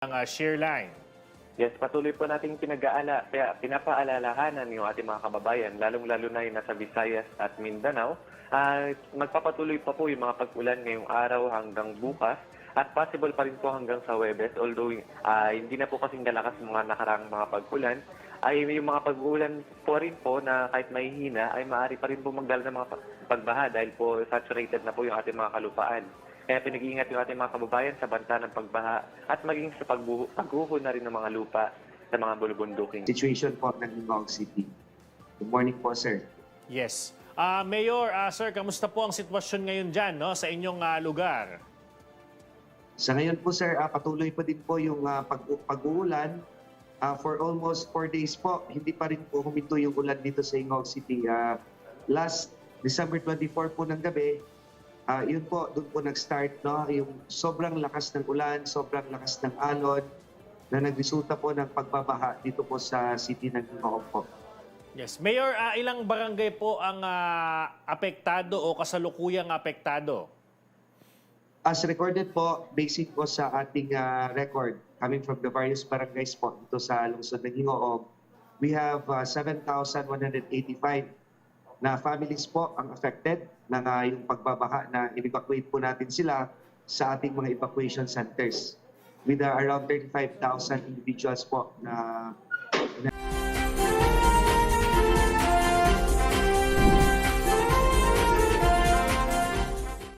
ng uh, shear line. Yes, patuloy po nating pinag-aala, kaya pinapaalalahanan yung ating mga kababayan, lalong-lalo na yung nasa Visayas at Mindanao. Ah, magpapatuloy pa po yung mga pag-ulan ngayong araw hanggang bukas at possible pa rin po hanggang sa Webes. Although ah, hindi na po kasing kalakas yung mga nakarang mga pag-ulan, ay yung mga pag-ulan po rin po na kahit may ay maaari pa rin po magdala ng mga pag- pagbaha dahil po saturated na po yung ating mga kalupaan. Kaya pinag-iingat yung ating mga kababayan sa banta ng pagbaha at maging sa pagbuho, pagguho na rin ng mga lupa sa mga bulubunduking. situation po ng Limao City. Good morning po, sir. Yes. Ah, Mayor, ah, sir, kamusta po ang sitwasyon ngayon dyan no, sa inyong ah, lugar? Sa ngayon po, sir, ah, patuloy pa din po yung ah, pag- pag-uulan. Ah, for almost four days po, hindi pa rin po huminto yung ulan dito sa Ingao City. Ah, last December 24 po ng gabi, ah, yun po, doon po nag-start no, yung sobrang lakas ng ulan, sobrang lakas ng alon na nagresulta po ng pagbabaha dito po sa city ng Ingao po. Yes. Mayor, ah, ilang barangay po ang ah, apektado o kasalukuyang apektado? As recorded po, basic po sa ating ah, record coming from the various barangays po dito sa lungsod ng Hingoog, we have ah, 7,185 na families po ang affected ng ah, yung pagbabaha na in-evacuate po natin sila sa ating mga evacuation centers. With ah, around 35,000 individuals po na